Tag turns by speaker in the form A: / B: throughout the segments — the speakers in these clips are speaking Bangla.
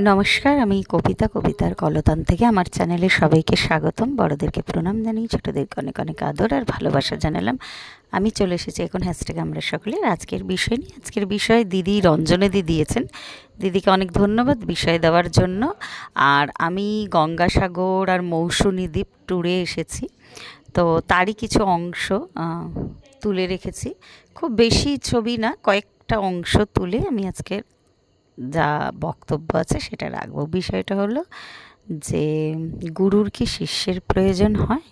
A: নমস্কার, আমি কবিতা, কবিতার কলতান থেকে আমার চ্যানেলে সবাইকে স্বাগতম। বড়দেরকে প্রণাম জানিয়ে, ছোটোদেরকে অনেক অনেক আদর আর ভালোবাসা জানালাম। আমি চলে এসেছি এখন হ্যাশট্যাগ আমরা সকলে। আজকের বিষয় নিয়ে, আজকের বিষয় দিদি রঞ্জনেদি দিয়েছেন। দিদিকে অনেক ধন্যবাদ বিষয় দেওয়ার জন্য। আর আমি গঙ্গাসাগর আর মৌসুমী দ্বীপ ট্যুরে এসেছি। তো তারই কিছু অংশ তুলে রেখেছি। খুব বেশি ছবি না, কয়েকটা অংশ তুলে আমি আজকের যা বক্তব্য আছে সেটা রাখব। বিষয়টা হলো যে গুরুর কি শিষ্যের প্রয়োজন হয়?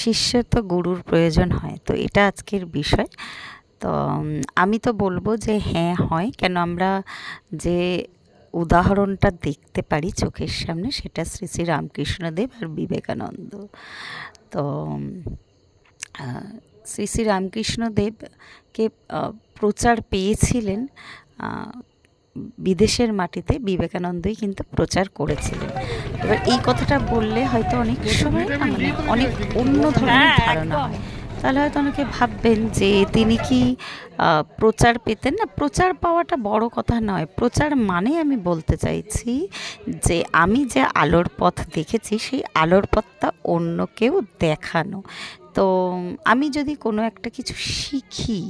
A: শিষ্যের তো গুরুর প্রয়োজন হয়, তো এটা আজকের বিষয়। তো আমি তো বলব যে হ্যাঁ হয়। কেন আমরা যে উদাহরণটা দেখতে পারি চোখের সামনে সেটা শ্রী শ্রী রামকৃষ্ণদেব আর বিবেকানন্দ। তো শ্রী শ্রী রামকৃষ্ণদেবকে প্রচার পেয়েছিলেন বিদেশের মাটিতে বিবেকানন্দই কিন্তু প্রচার করেছিলেন। এবার এই কথাটা বললে হয়তো অনেক সময় মানে অনেক অন্য ধরনের ধারণা হয়। তাহলে হয়তো অনেকে ভাববেন যে তিনি কি প্রচার পেতেন? না প্রচার পাওয়াটা বড় কথা নয়। প্রচার মানে আমি বলতে চাইছি যে আমি যে আলোর পথ দেখেছি সেই আলোর পথটা অন্য কেউ দেখানো। তো আমি যদি কোনো একটা কিছু শিখি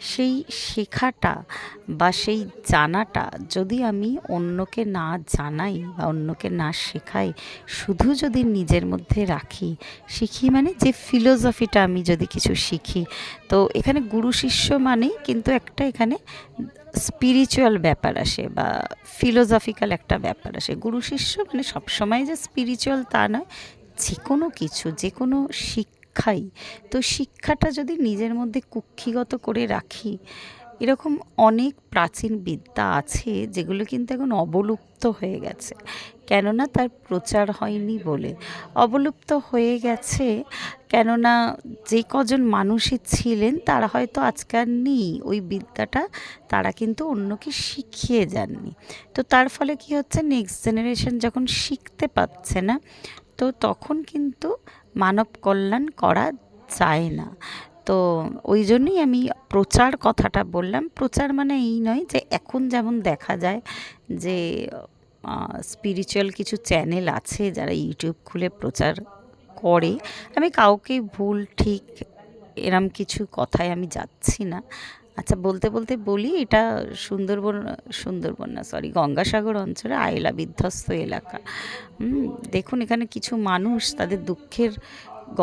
A: সেই শেখাটা বা সেই জানাটা যদি আমি অন্যকে না জানাই বা অন্যকে না শেখাই, শুধু যদি নিজের মধ্যে রাখি, শিখি মানে যে ফিলোসফিটা আমি যদি কিছু শিখি। তো এখানে গুরু শিষ্য মানেই কিন্তু একটা এখানে স্পিরিচুয়াল ব্যাপার আসে বা ফিলোসফিক্যাল একটা ব্যাপার আসে। গুরু শিষ্য মানে সবসময় যে স্পিরিচুয়াল তা নয় যে কোনো কিছু যে কোনো শিক্ষাই। তো শিক্ষাটা যদি নিজের মধ্যে কুক্ষিগত করে রাখি, এরকম অনেক প্রাচীন বিদ্যা আছে যেগুলো কিন্তু এখন অবলুপ্ত হয়ে গেছে। কেননা তার প্রচার হয়নি বলে। অবলুপ্ত হয়ে গেছে কেননা যে কজন মানুষই ছিলেন, তারা হয়তো আজকাল নেই। ওই বিদ্যাটা তারা কিন্তু অন্যকে শিখিয়ে যাননি। তো তার ফলে কি হচ্ছে নেক্সট জেনারেশন যখন শিখতে পাচ্ছে না তো তখন কিন্তু মানব কল্যাণ করা যায় না। তো ওই জন্যই আমি প্রচার কথাটা বললাম। প্রচার মানে এই নয় যে এখন যেমন দেখা যায় যে স্পিরিচুয়াল কিছু চ্যানেল আছে যারা ইউটিউব খুলে প্রচার করে। আমি কাউকে ভুল, ঠিক, এরম কিছু কথায় আমি যাচ্ছি না। আচ্ছা বলতে বলতে বলি, এটা সুন্দরবন সুন্দরবন না সরি গঙ্গাসাগর অঞ্চলে আয়লা বিধ্বস্ত এলাকা। দেখুন এখানে কিছু মানুষ তাদের দুঃখের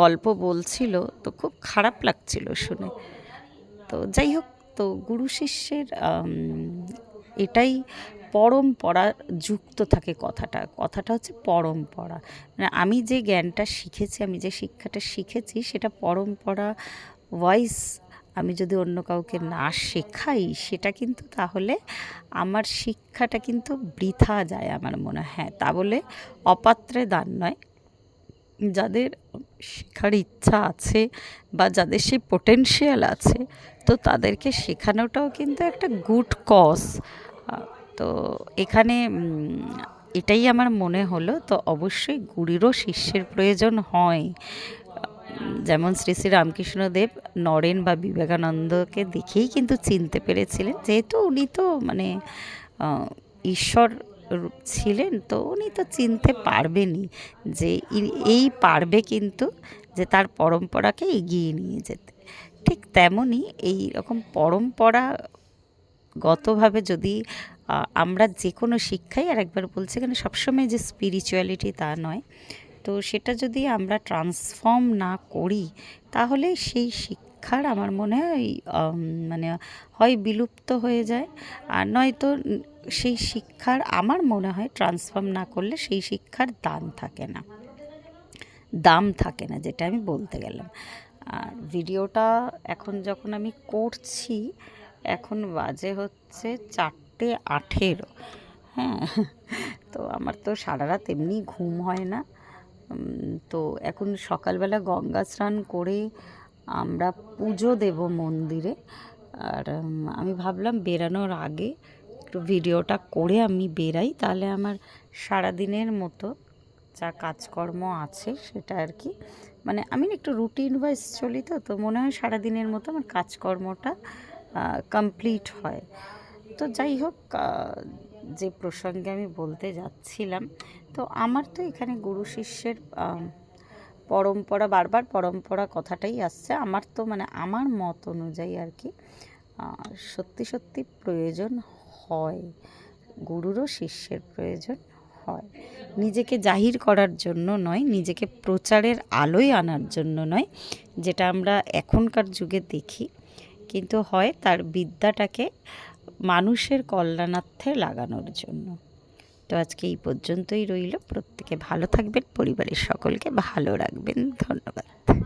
A: গল্প বলছিল, তো খুব খারাপ লাগছিল শুনে। তো যাই হোক, তো গুরু শিষ্যের এটাই পরম্পরা যুক্ত থাকে কথাটা। কথাটা হচ্ছে পরম্পরা। মানে আমি যে জ্ঞানটা শিখেছি, আমি যে শিক্ষাটা শিখেছি, সেটা পরম্পরা ওয়াইজ আমি যদি অন্য কাউকে না শেখাই, সেটা কিন্তু তাহলে আমার শিক্ষাটা কিন্তু বৃথা যায় আমার মনে হয়। তা বলে অপাত্রে দান নয়। যাদের শেখার ইচ্ছা আছে বা যাদের সেই পোটেনশিয়াল আছে, তো তাদেরকে শেখানোটাও কিন্তু একটা গুড কজ তো এখানে এটাই আমার মনে হলো। তো অবশ্যই গুরুরও শিষ্যের প্রয়োজন হয়। যেমন শ্রী শ্রী রামকৃষ্ণদেব নরেন বা বিবেকানন্দকে দেখেই কিন্তু চিনতে পেরেছিলেন। যেহেতু উনি তো মানে ঈশ্বর ছিলেন, তো উনি তো চিনতে পারবেনই যে এই পারবে কিন্তু যে তার পরম্পরাকে এগিয়ে নিয়ে যেতে। ঠিক তেমনই এই রকম পরম্পরা গতভাবে যদি আমরা যে কোনো শিক্ষাই আর একবার বলছি, এখানে সবসময় যে স্পিরিচুয়ালিটি তা নয় তো সেটা যদি আমরা ট্রান্সফর্ম না করি, তাহলে সেই শিক্ষার আমার মনে হয় মানে হয় বিলুপ্ত হয়ে যায়। আর নয়তো সেই শিক্ষার আমার মনে হয় ট্রান্সফর্ম না করলে সেই শিক্ষার দাম থাকে না। দাম থাকে না, যেটা আমি বলতে গেলাম। আর ভিডিওটা এখন যখন আমি করছি, এখন বাজে হচ্ছে চারটে আঠেরো। হ্যাঁ তো আমার তো সারা রাত এমনি ঘুম হয় না। তো এখন সকালবেলা গঙ্গা স্নান করে আমরা পুজো দেব মন্দিরে। আর আমি ভাবলাম বেরানোর আগে একটু ভিডিওটা করে আমি বেরাই, তাহলে আমার সারাদিনের মতো যা কাজকর্ম আছে সেটা আর কি। মানে আমি একটু রুটিন ওয়াইজ চলি তো তো মনে হয় সারাদিনের মতো আমার কাজকর্মটা কমপ্লিট হয়। তো যাই হোক যে প্রসঙ্গে আমি বলতে যাচ্ছিলাম, তো আমার তো এখানে গুরু শিষ্যের পরম্পরা, বারবার পরম্পরা কথাটাই আসছে। আমার তো মানে আমার মত অনুযায়ী আর কি সত্যি সত্যি প্রয়োজন হয়, গুরুরও শিষ্যের প্রয়োজন হয়। নিজেকে জাহির করার জন্য নয়, নিজেকে প্রচারের আলোয় আনার জন্য নয়, যেটা আমরা এখনকার যুগে দেখি। কিন্তু হয় তার বিদ্যাটাকে মানুষের কল্যাণার্থে লাগানোর জন্য। তো আজকে এই পর্যন্তই রইল। প্রত্যেকে ভালো থাকবেন, পরিবারের সকলকে ভালো রাখবেন। ধন্যবাদ।